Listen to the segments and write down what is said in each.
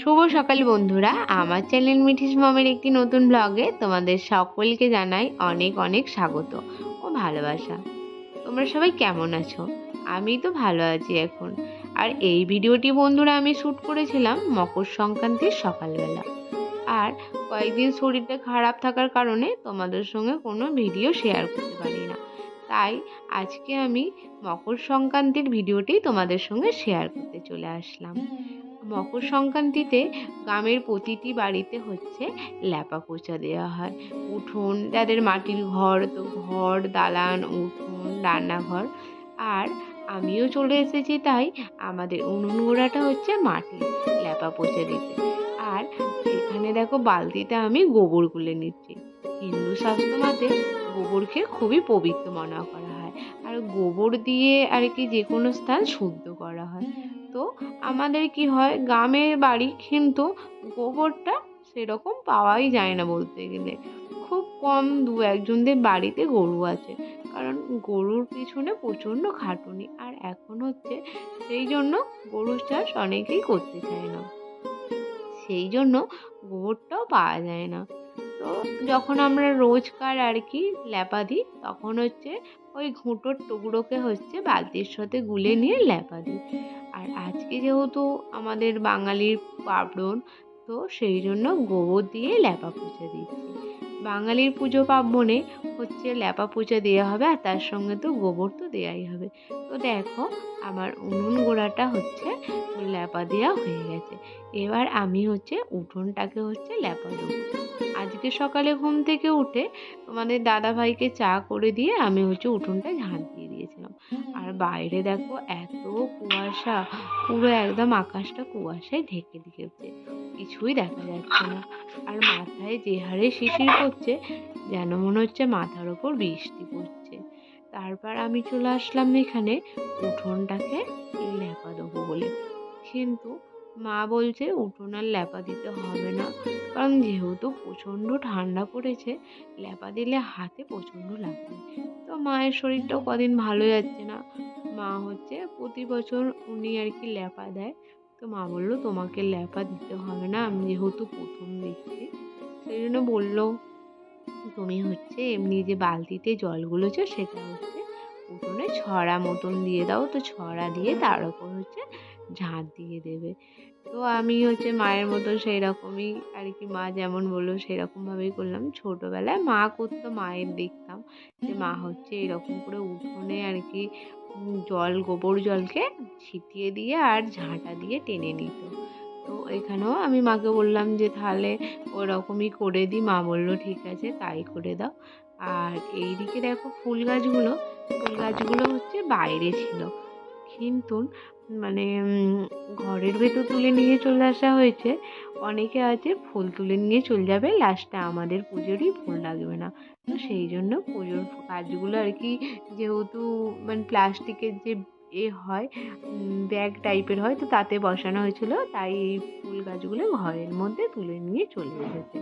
শুভ সকাল বন্ধুরা। আমার চ্যানেল মিঠিস মমের একটি নতুন ব্লগে তোমাদের সকলকে জানাই অনেক অনেক স্বাগত ও ভালোবাসা। তোমরা সবাই কেমন আছো? আমি তো ভালো আছি এখন। আর এই ভিডিওটি বন্ধুরা আমি শ্যুট করেছিলাম মকর সংক্রান্তির সকালবেলা। আর কয়েকদিন শরীরটা খারাপ থাকার কারণে তোমাদের সঙ্গে কোনো ভিডিও শেয়ার করতে পারি না। তাই আজকে আমি মকর সংক্রান্তির ভিডিওটি তোমাদের সঙ্গে শেয়ার করতে চলে আসলাম। মকর সংক্রান্তিতে গ্রামের প্রতিটি বাড়িতে হচ্ছে ল্যাপা পোচা দেওয়া হয়। উঠোন, যাদের মাটির ঘর, তো ঘর, দালান, উঠোন, রান্নাঘর। আর আমিও চলে এসেছি, তাই আমাদের উনুন গোড়াটা হচ্ছে মাটির ল্যাপা পোচা দিতে। আর এখানে দেখো বালতিতে আমি গোবর গুলে নিচ্ছি। হিন্দু শাস্ত্র মতে গোবরকে খুবই পবিত্র মনে করা হয়। আর গোবর দিয়ে আর কি যে কোনো স্থান শুদ্ধ করা হয়। তো আমাদের কি হয়? গ্রামের বাড়ি কিন্তু গোবরটা সেরকম পাওয়াই যায় না বলতে গেলে। খুব কম দু একজনদের বাড়িতে গরু আছে। কারণ গরুর পিছনে প্রচণ্ড খাটুনি। আর এখন হচ্ছে সেই জন্য গরু চাষ অনেকেই করতে চায় না। সেই জন্য গোবরটাও পাওয়া যায় না। তো যখন আমরা রোজকার আর কি ল্যাপা দিই, তখন হচ্ছে ওই ঘুঁটোর টুকরোকে হচ্ছে বালতির সাথে গুলে নিয়ে ল্যাপা দিই। আর আজকে যেহেতু আমাদের বাঙালির পার্বণ তো সেই জন্য গোবর দিয়ে ল্যাপা পুজো দিচ্ছি। বাঙালির পুজো পার্বণে হচ্ছে ল্যাপা পুজো দেওয়া হবে আর তার সঙ্গে তো গোবর তো দেওয়াই হবে। তো দেখো, আমার উনুন গোড়াটা হচ্ছে ল্যাপা দেওয়া হয়ে গেছে। এবার আমি হচ্ছে উঠোনটাকে হচ্ছে ল্যাপা দেবো। আজকে সকালে ঘুম থেকে উঠে তোমাদের দাদা ভাইকে চা করে দিয়ে আমি হচ্ছে উঠোনটা ঝাঁট দিয়ে দিয়েছিলাম আর বাইরে দেখো এত কুয়াশা, পুরো একদম আকাশটা কুয়াশায় ঢেকে দিয়েছে, কিছুই দেখা যাচ্ছে না। আর মাথায় যে হারে শিশির পড়ছে, যেন মনে হচ্ছে মাথার ওপর বৃষ্টি পড়ছে। তারপর আমি চলে আসলাম এখানে উঠোনটাকে লেপা দেবো বলে। কিন্তু মা বলছে, উঠোন আর ল্যাপা দিতে হবে না। কারণ যেহেতু প্রচণ্ড ঠান্ডা পড়েছে, ল্যাপা দিলে হাতে প্রচণ্ড লাগবে। তো মায়ের শরীরটাও কদিন ভালো যাচ্ছে না। মা হচ্ছে, প্রতি বছর উনি আর কি ল্যাপা দেয়। তো মা বলল, তোমাকে ল্যাপা দিতে হবে না, আমি যেহেতু প্রথম দেখছি। সেই জন্য বলল, তুমি হচ্ছে এমনি যে বালতিতে জলগুলোছো সেটা হচ্ছে উঠোনে ছড়া মতন দিয়ে দাও। তো ছড়া দিয়ে তার ওপর হচ্ছে ঝাঁট দিয়ে দেবে। তো আমি হচ্ছে মায়ের মতো সেই রকমই আর কি মা যেমন বলল সেরকমভাবেই করলাম। ছোটোবেলায় মা করতো, মায়ের দেখতাম যে মা হচ্ছে এরকম করে উঠোনে আর কি জল, গোবর জলকে ছিটিয়ে দিয়ে আর ঝাঁটা দিয়ে টেনে নিত। তো এখানেও আমি মাকে বললাম যে, তাহলে ওরকমই করে দিই মা বলল, ঠিক আছে, তাই করে দাও। আর এইদিকে দেখো ফুল গাছগুলো ফুল গাছগুলো হচ্ছে বাইরে ছিল। কিন্তু মানে ঘরের ভেতর তুলে নিয়ে চলে আসা হয়েছে। অনেকে আছে ফুল তুলে নিয়ে চলে যাবে লাস্টে আমাদের পুজোরই ফুল লাগবে না। তো সেই জন্য পুজোর কাজগুলো আর কি যেহেতু মানে প্লাস্টিকের যে এ হয় ব্যাগ টাইপের হয়, তো তাতে বসানো হয়েছিল, তাই এই ফুল গাছগুলো ঘরের মধ্যে তুলে নিয়ে চলে এসেছে।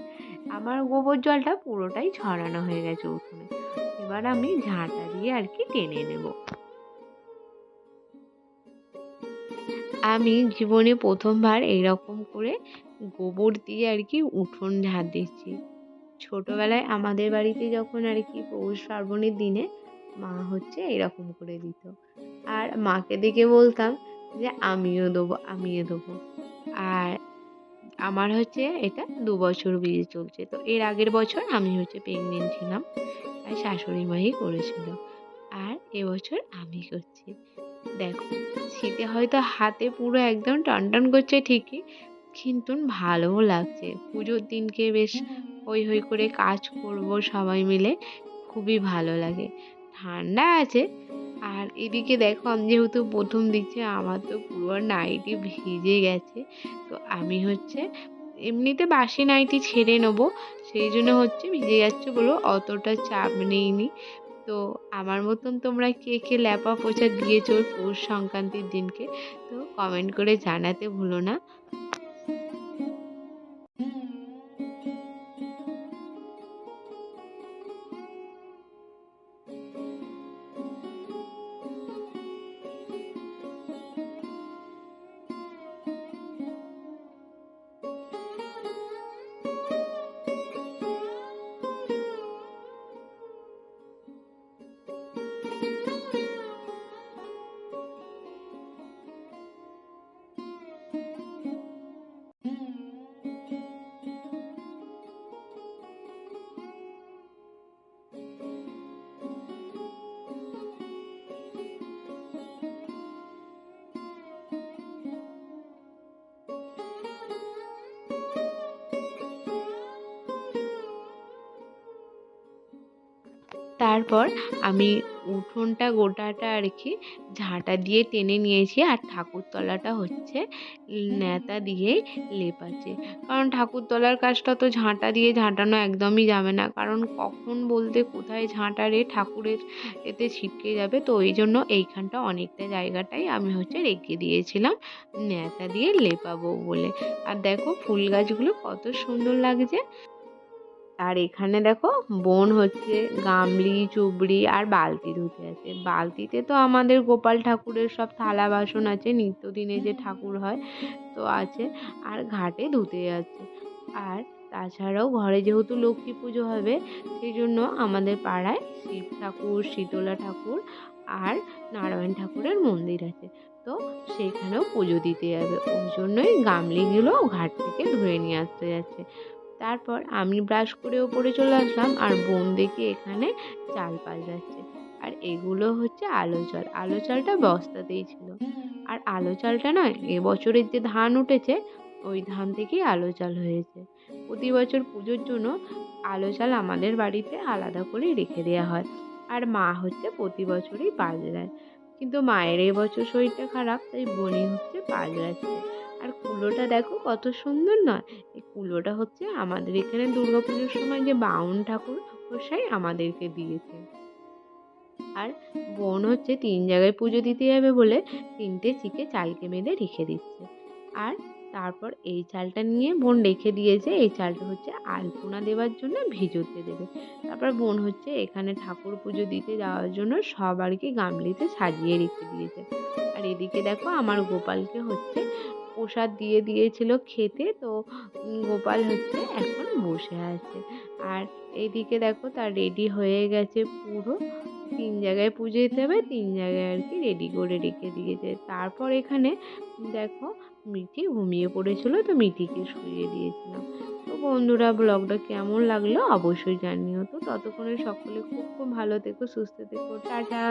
আমার গোবর জলটা পুরোটাই ছড়ানো হয়ে গেছে উঠোনে। এবার আমি ঝাঁটা দিয়ে আর কি টেনে নেব। আমি জীবনে প্রথমবার এরকম করে গোবর দিয়ে আর কি উঠোন ঝাঁট দিচ্ছি। ছোটোবেলায় আমাদের বাড়িতে যখন আর কি পৌষ পার্বণের দিনে মা হচ্ছে এরকম করে দিত। আর মাকে দেখে বলতাম যে, আমিও দেবো আমিও দেবো। আর আমার হচ্ছে এটা দু বছর বিয়ে চলছে। তো এর আগের বছর আমি হচ্ছে প্রেগনেন্ট ছিলাম। আর শাশুড়ি মাই করেছিল। আর এবছর আমি করছি। দেখো, শীতে হয়তো হাতে পুরো একদম টনটন করছে ঠিকই, কিন্তু ভালোও লাগছে। পুজোর দিনকে বেশ হই হই করে কাজ করব সবাই মিলে, খুবই ভালো লাগে। ঠান্ডা আছে, আর এদিকে দেখো আমি যেহেতু প্রথম দিচ্ছি, আমার তো পুরো নাইটি ভিজে গেছে। তো আমি হচ্ছে, এমনিতে বাসি নাইটি ছেড়ে নেব, সেই জন্য হচ্ছে ভিজে যাচ্ছে বলে, অতটা চাপ নেইনি। তো আমার মতন তোমরা কে কে ল্যাপা পোছা দিয়েছ পৌষ সংক্রান্তির দিনকে, তো কমেন্ট করে জানাতে ভুলো না। তারপর আমি উঠোনটা গোটাটা আর কি ঝাঁটা দিয়ে টেনে নিয়েছি আর ঠাকুরতলাটা হচ্ছে ন্যাতা দিয়েই লেপাচ্ছে। কারণ ঠাকুরতলার কাজটা তো ঝাঁটা দিয়ে ঝাঁটানো একদমই যাবে না। কারণ কখন বলতে কোথায় ঝাঁটারে ঠাকুরের এতে ছিটকে যাবে, তো ওই জন্য এইখানটা অনেকটা জায়গাটাই আমি হচ্ছে রেখে দিয়েছিলাম ন্যাতা দিয়ে লেপাবো বলে। আর দেখো ফুল গাছগুলো কত সুন্দর লাগছে। আর এখানে দেখো বোন হচ্ছে গামলি, চুবড়ি আর বালতি ধুতে আছে বালতিতে তো আমাদের গোপাল ঠাকুরের সব থালা বাসন আছে, নিত্যদিনে যে ঠাকুর হয়, তো আছে। আর ঘাটে ধুতে যাচ্ছে আর তাছাড়াও ঘরে যেহেতু লক্ষ্মী পুজো হবে সেই জন্য আমাদের পাড়ায় শিব ঠাকুর, শীতলা ঠাকুর আর নারায়ণ ঠাকুরের মন্দির আছে। তো সেখানেও পুজো দিতে যাবে। ওই জন্যই গামলিগুলো ঘাট থেকে ধুয়ে নিয়ে আসতে যাচ্ছে। তারপর আমি ব্রাশ করে ওপরে চলে আসলাম আর বোন দেখি এখানে চাল পাল্টাচ্ছে। আর এগুলো হচ্ছে আলো চাল। আলো চালটা বস্তাতেই ছিল। আর আলো চালটা না এবছরের যে ধান উঠেছে, ওই ধান থেকেই আলো চাল হয়েছে। প্রতি বছর পুজোর জন্য আলো চাল আমাদের বাড়িতে আলাদা করে রেখে দেওয়া হয়। আর মা হচ্ছে প্রতি বছরই পাল্টায়। কিন্তু মায়ের এবছর শরীরটা খারাপ, তাই বোনই হচ্ছে পাল্টাচ্ছে। আর কুলোটা দেখো কত সুন্দর নয়। এই কুলোটা হচ্ছে আমাদের এখানে দুর্গা পুজোর সময় যে বাউন ঠাকুর গোসাই আমাদেরকে দিয়েছে। আর বোন হচ্ছে তিন জায়গায় পুজো দিতে যাবে বলে তিনটে চিকে চালকে বেঁধে রেখে দিচ্ছে। আর তারপর এই চালটা নিয়ে বোন রেখে দিয়েছে, এই চালটা হচ্ছে আলপনা দেওয়ার জন্য ভিজোতে দেবে। তারপর বোন হচ্ছে এখানে ঠাকুর পুজো দিতে যাওয়ার জন্য সব আর কি গামলিতে সাজিয়ে রেখে দিয়েছে। আর এদিকে দেখো আমার গোপালকে হচ্ছে প্রসাদ দিয়ে দিয়েছিল খেতে। তো গোপাল হচ্ছে এখন বসে আছে। আর এইদিকে দেখো তার রেডি হয়ে গেছে পুরো। তিন জায়গায় পুজো দিতে হবে, তিন জায়গায় আর কি রেডি করে রেখে দিয়েছে। তারপর এখানে, দেখো মিঠি ঘুমিয়ে পড়েছিল, তো মিঠিকে শুইয়ে দিয়েছিলাম। তো বন্ধুরা ব্লগটা কেমন লাগল অবশ্যই জানিও। তো ততক্ষণে সকলে খুব খুব ভালো থেকো, সুস্থ থেকো, টাটা।